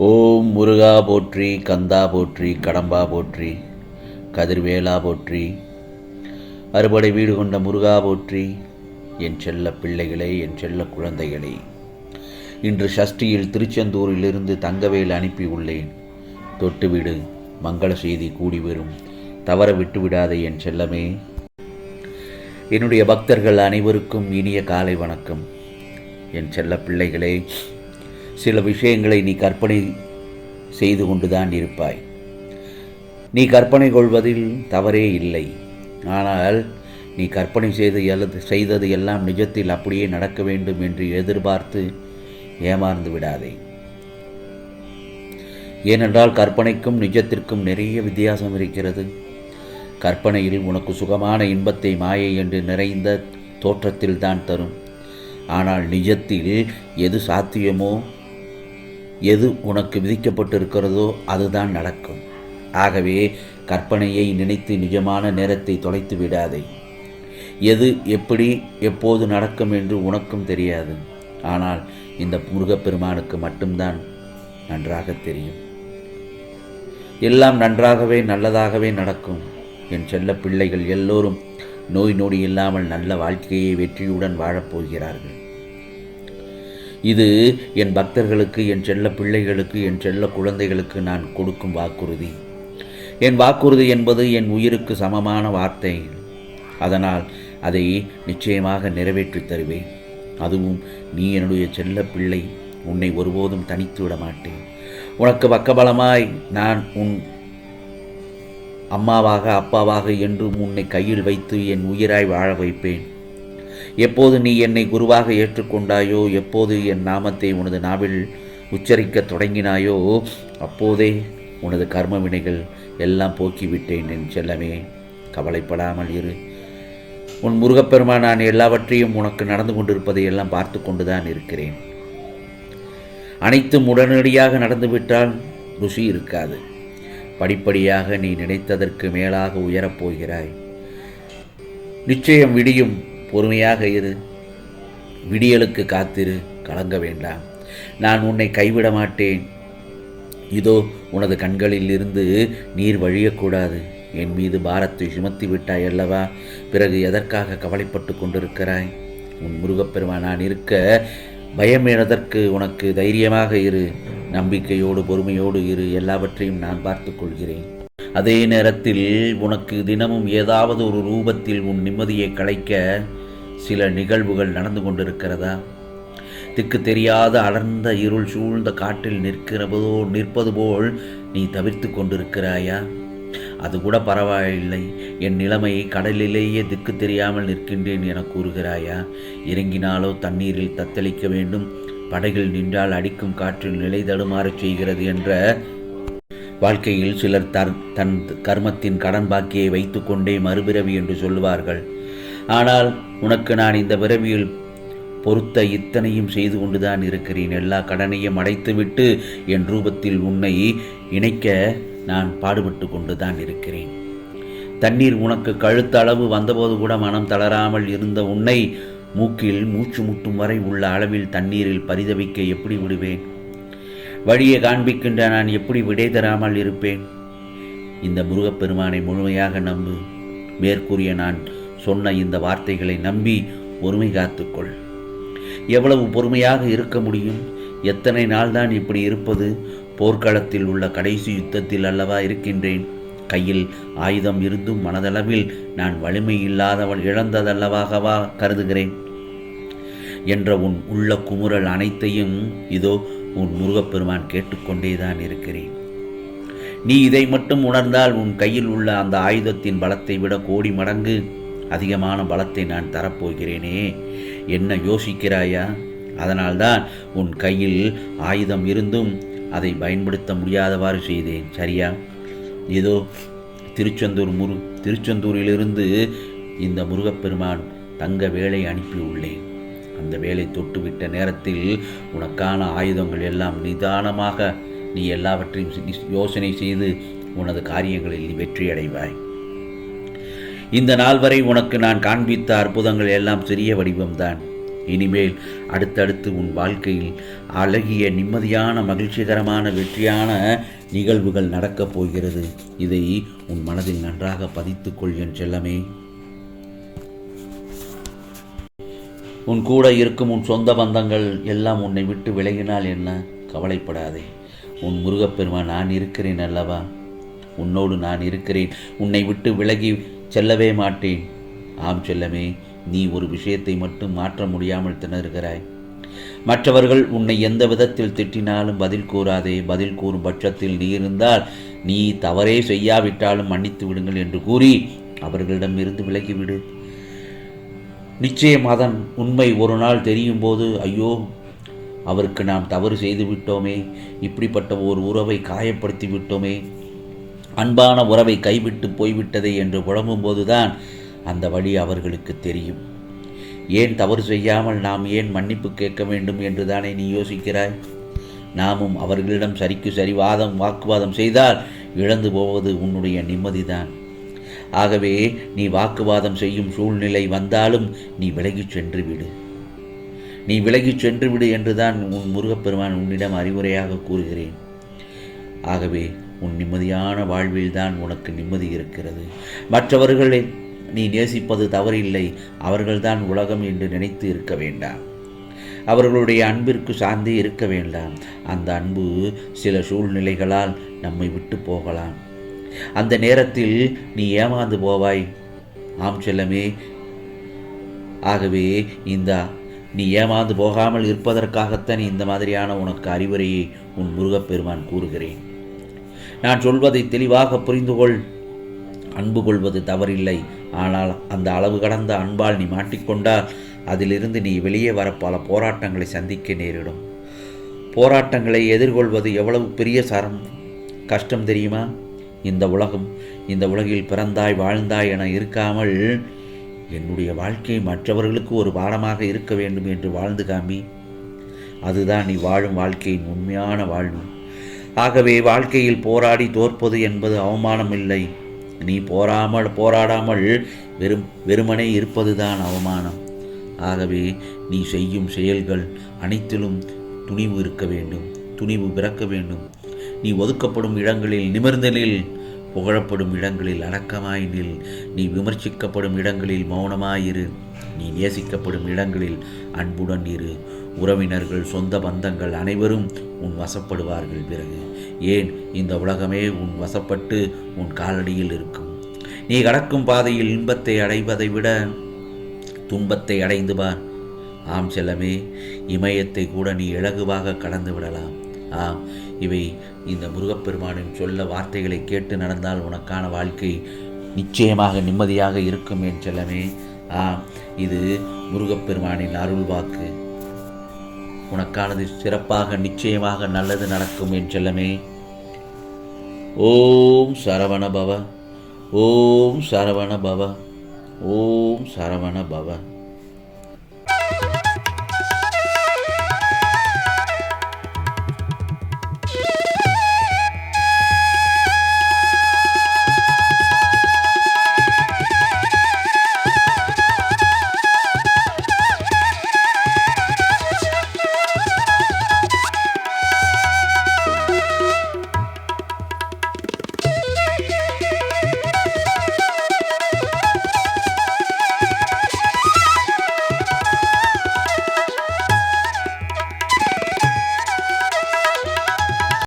ஓம் முருகா போற்றி கந்தா போற்றி கடம்பா போற்றி கதிர்வேலா போற்றி. அறுபடை வீடு கொண்ட முருகா போற்றி என் செல்ல பிள்ளைகளே என் செல்ல குழந்தைகளே. இன்று சஷ்டியில் திருச்செந்தூரிலிருந்து தங்கவேல் அனுப்பி உள்ளேன். தொட்டுவிடு மங்கள செய்தி கூடி வரும். தவற விட்டுவிடாதே என் செல்லமே. என்னுடைய பக்தர்கள் அனைவருக்கும் இனிய காலை வணக்கம். என் செல்ல பிள்ளைகளே சில விஷயங்களை நீ கற்பனை செய்து கொண்டுதான் இருப்பாய். நீ கற்பனை கொள்வதில் தவறே இல்லை. ஆனால் நீ கற்பனை செய்து எழுது செய்தது எல்லாம் நிஜத்தில் அப்படியே நடக்க வேண்டும் என்று எதிர்பார்த்து ஏமாந்து விடாதே. ஏனென்றால் கற்பனைக்கும் நிஜத்திற்கும் நிறைய வித்தியாசம் இருக்கிறது. கற்பனையில் உனக்கு சுகமான இன்பத்தை மாயை என்று நிறைந்த தோற்றத்தில் தான் தரும். ஆனால் நிஜத்தில் எது சாத்தியமோ எது உனக்கு விதிக்கப்பட்டிருக்கிறதோ அதுதான் நடக்கும். ஆகவே கற்பனையை நினைத்து நிஜமான நேரத்தை தொலைத்து விடாதே. எது எப்படி எப்போது நடக்கும் என்று உனக்கும் தெரியாது. ஆனால் இந்த முருகப்பெருமானுக்கு மட்டும்தான் நன்றாக தெரியும். எல்லாம் நன்றாகவே நல்லதாகவே நடக்கும். என் செல்ல பிள்ளைகள் எல்லோரும் நோய் நொடி இல்லாமல் நல்ல வாழ்க்கையை வெற்றியுடன் வாழப்போகிறார்கள் இது என் பக்தர்களுக்கு என் செல்ல பிள்ளைகளுக்கு என் செல்ல குழந்தைகளுக்கு நான் கொடுக்கும் வாக்குறுதி. என் வாக்குறுதி என்பது என் உயிருக்கு சமமான வார்த்தை. அதனால் அதை நிச்சயமாக நிறைவேற்றித் தருவேன். அதுவும் நீ என்னுடைய செல்ல பிள்ளை உன்னை ஒருபோதும் தனித்து விட மாட்டேன். உனக்கு பக்கபலமாய் நான் உன் அம்மாவாக அப்பாவாக என்றும் உன்னை கையில் வைத்து என் உயிராய் வாழ வைப்பேன். எப்போது நீ என்னை குருவாக ஏற்றுக்கொண்டாயோ எப்போது என் நாமத்தை உனது நாவில் உச்சரிக்கத் தொடங்கினாயோ அப்போதே உனது கர்ம வினைகள் எல்லாம் போக்கிவிட்டேன் என் செல்லமே. கவலைப்படாமல் இரு. உன் முருகப்பெருமான் நான் எல்லாவற்றையும் உனக்கு நடந்து கொண்டிருப்பதை எல்லாம் பார்த்து கொண்டுதான் இருக்கிறேன். அனைத்தும் உடனடியாக நடந்துவிட்டால் ருசி இருக்காது. படிப்படியாக நீ நினைத்ததற்கு மேலாக உயரப் போகிறாய். நிச்சயம் விடியும். பொறுமையாக இரு. விடியலுக்கு காத்திரு. கலங்க வேண்டாம். நான் உன்னை கைவிட மாட்டேன். இதோ உனது கண்களில் இருந்து நீர் வழியக்கூடாது. என் மீது பாரத்தை சுமத்தி விட்டாய் அல்லவா? பிறகு எதற்காக கவலைப்பட்டு கொண்டிருக்கிறாய்? உன் முருகப்பெருமான் நான் இருக்க பயம் எனதற்கு உனக்கு தைரியமாக இரு. நம்பிக்கையோடு பொறுமையோடு இரு. எல்லாவற்றையும் நான் பார்த்து கொள்கிறேன். அதே நேரத்தில் உனக்கு தினமும் ஏதாவது ஒரு ரூபத்தில் உன் நிம்மதியை கலைக்க சில நிகழ்வுகள் நடந்து கொண்டிருக்கிறதா? திக்கு தெரியாத அடர்ந்த இருள் சூழ்ந்த காட்டில் நிற்கிறதோ நிற்பது போல் நீ தவிர்த்து கொண்டிருக்கிறாயா? அது கூட பரவாயில்லை. என் நிலைமை கடலிலேயே திக்கு தெரியாமல் நிற்கின்றேன் என கூறுகிறாயா? இறங்கினாலோ தண்ணீரில் தத்தளிக்க வேண்டும். படகில் நின்றால் அடிக்கும் காற்றில் நிலை தடுமாறச் செய்கிறது என்ற வாழ்க்கையில் சிலர் தன் தன் கர்மத்தின் கடன் பாக்கியை வைத்துக்கொண்டே மறுபிறவி என்று சொல்லுவார்கள். ஆனால் உனக்கு நான் இந்த பிறவியில் பொறுத்த இத்தனையும் செய்து கொண்டுதான் இருக்கிறேன். எல்லா கடனையும் அடைத்துவிட்டு என் ரூபத்தில் உன்னை இணைக்க நான் பாடுபட்டு கொண்டுதான் இருக்கிறேன். தண்ணீர் உனக்கு கழுத்தளவு வந்தபோது கூட மனம் தளராமல் இருந்த உன்னை மூக்கில் மூச்சு முட்டும் வரை உள்ள அளவில் தண்ணீரில் பரிதவிக்க எப்படி விடுவேன்? வழியை காண்பிக்கின்ற நான் எப்படி விடை தராமல் இருப்பேன்? இந்த முருகப்பெருமானை முழுமையாக நம்பு. மேற்கூறிய நான் சொன்ன இந்த வார்த்தைகளை நம்பி பொறுமை காத்துக்கொள். எவ்வளவு பொறுமையாக இருக்க முடியும்? எத்தனை நாள்தான் இப்படி இருப்பது? போர்க்களத்தில் உள்ள கடைசி யுத்தத்தில் அல்லவா இருக்கின்றேன்? கையில் ஆயுதம் இருந்தும் மனதளவில் நான் வலிமை இல்லாதவள் இழந்ததல்லவாகவா கருதுகிறேன்? என்ற உன் உள்ள குமுறல் அனைத்தையும் இதோ உன் முருகப்பெருமான் கேட்டுக்கொண்டேதான் இருக்கிறேன். நீ இதை மட்டும் உணர்ந்தால் உன் கையில் உள்ள அந்த ஆயுதத்தின் பலத்தை விட கோடி மடங்கு அதிகமான பலத்தை நான் தரப்போகிறேனே. என்ன யோசிக்கிறாயா? அதனால்தான் உன் கையில் ஆயுதம் இருந்தும் அதை பயன்படுத்த முடியாதவாறு செய்தேன். சரியா? ஏதோ திருச்செந்தூர் முரு திருச்செந்தூரிலிருந்து இந்த முருகப்பெருமான் தங்க வேலை அனுப்பி உள்ளேன் அந்த வேலை தொட்டுவிட்ட நேரத்தில் உனக்கான ஆயுதங்கள் எல்லாம் நிதானமாக நீ எல்லாவற்றையும் யோசனை செய்து உனது காரியங்களில் நீ வெற்றியடைவாய். இந்த நாள் வரை உனக்கு நான் காண்பித்த அற்புதங்கள் எல்லாம் சிறிய வடிவம்தான். இனிமேல் அடுத்தடுத்து உன் வாழ்க்கையில் அழகிய நிம்மதியான மகிழ்ச்சிகரமான வெற்றியான நிகழ்வுகள் நடக்கப் போகிறது. இதை உன் மனதில் நன்றாக பதித்துக்கொள் என் செல்லமே. உன் கூட இருக்கும் உன் சொந்த பந்தங்கள் எல்லாம் உன்னை விட்டு விலகினால் என்ன? கவலைப்படாதே. உன் முருகப்பெருமா நான் இருக்கிறேன் அல்லவா? உன்னோடு நான் இருக்கிறேன். உன்னை விட்டு விலகி செல்லவே மாட்டேன். ஆம் செல்லமே நீ ஒரு விஷயத்தை மட்டும் மாற்ற முடியாமல் திணறுகிறாய். மற்றவர்கள் உன்னை எந்த விதத்தில் திட்டினாலும் பதில் கூறாதே பதில் கூறும் பட்சத்தில் நீ இருந்தால் நீ தவறே செய்யாவிட்டாலும் மன்னித்து விடுங்கள் என்று கூறி அவர்களிடம் இருந்து விலகிவிடு. நிச்சயம் அதன் உண்மை ஒரு நாள் தெரியும் போது ஐயோ அவருக்கு நாம் தவறு செய்து விட்டோமே இப்படிப்பட்ட ஒரு உறவை காயப்படுத்தி விட்டோமே அன்பான உறவை கைவிட்டு போய்விட்டதே என்று புலம்பும்போதுதான் அந்த வழி அவர்களுக்கு தெரியும். ஏன் தவறு செய்யாமல் நாம் ஏன் மன்னிப்பு கேட்க வேண்டும் என்று தானே நீ யோசிக்கிறாய்? நாமும் அவர்களிடம் சரிக்கு சரி வாதம் வாக்குவாதம் செய்தால் இழந்து போவது உன்னுடைய நிம்மதிதான். ஆகவே நீ வாக்குவாதம் செய்யும் சூழ்நிலை வந்தாலும் நீ விலகிச் சென்று விடு. நீ விலகிச் சென்று விடு என்றுதான் உன் முருகப்பெருமான் உன்னிடம் அறிவுரையாக கூறுகிறேன். ஆகவே உன் நிம்மதியான வாழ்வில்தான் உனக்கு நிம்மதி இருக்கிறது. மற்றவர்களை நீ நேசிப்பது தவறில்லை அவர்கள்தான் உலகம் என்று நினைத்து இருக்க வேண்டாம். அவர்களுடைய அன்பிற்கு சார்ந்தே இருக்க வேண்டாம். அந்த அன்பு சில சூழ்நிலைகளால் நம்மை விட்டு போகலாம். அந்த நேரத்தில் நீ ஏமாந்து போவாய். ஆம் செல்லமே. ஆகவே இந்த நீ ஏமாந்து போகாமல் இருப்பதற்காகத்தான் இந்த மாதிரியான உனக்கு அறிவுரையை உன் முருகப்பெருமான் கூறுகிறேன். நான் சொல்வதை தெளிவாக புரிந்து கொள் அன்பு கொள்வது தவறில்லை. ஆனால் அந்த அளவு கடந்த அன்பால் நீ மாட்டிக்கொண்டால் அதிலிருந்து நீ வெளியே வர பல போராட்டங்களை சந்திக்க நேரிடும். போராட்டங்களை எதிர்கொள்வது எவ்வளவு பெரிய சரம்? கஷ்டம் தெரியுமா? இந்த உலகம் இந்த உலகில் பிறந்தாய் வாழ்ந்தாய் என இருக்காமல் என்னுடைய வாழ்க்கை மற்றவர்களுக்கு ஒரு பாடமாக இருக்க வேண்டும் என்று வாழ்ந்து காமி அதுதான் நீ வாழும் வாழ்க்கையின் உண்மையான வாழ்வு. ஆகவே வாழ்க்கையில் போராடி தோற்பது என்பது அவமானம் இல்லை நீ போராமல் போராடாமல் வெறும் வெறுமனே இருப்பதுதான் அவமானம். ஆகவே நீ செய்யும் செயல்கள் அனைத்திலும் துணிவு இருக்க வேண்டும் துணிவு பிறக்க வேண்டும். நீ ஒதுக்கப்படும் இடங்களில் நிமிர்ந்தலில் புகழப்படும் இடங்களில் அடக்கமாய் நில். நீ விமர்சிக்கப்படும் இடங்களில் மௌனமாயிரு. நீ நேசிக்கப்படும் இடங்களில் அன்புடன் இரு. உறவினர்கள் சொந்த பந்தங்கள் அனைவரும் உன் வசப்படுவார்கள் பிறகு. ஏன்? இந்த உலகமே உன் வசப்பட்டு உன் காலடியில் இருக்கும். நீ கடக்கும் பாதையில் இன்பத்தை அடைவதை விட துன்பத்தை அடைந்து பார் ஆம் செல்லமே இமயத்தை கூட நீ இலகுவாக கடந்து விடலாம். ஆம் இவை இந்த முருகப்பெருமானின் சொல்ல வார்த்தைகளை கேட்டு நடந்தால் உனக்கான வாழ்க்கை நிச்சயமாக நிம்மதியாக இருக்கும் என் செல்லமே. ஆ இது முருகப்பெருமானின் அருள் வாக்கு. உனக்கானது சிறப்பாக நிச்சயமாக நல்லது நடக்கும் என் செல்லமே. ஓம் சரவண பவ. ஓம் சரவண பவ. ஓம் சரவண பவ.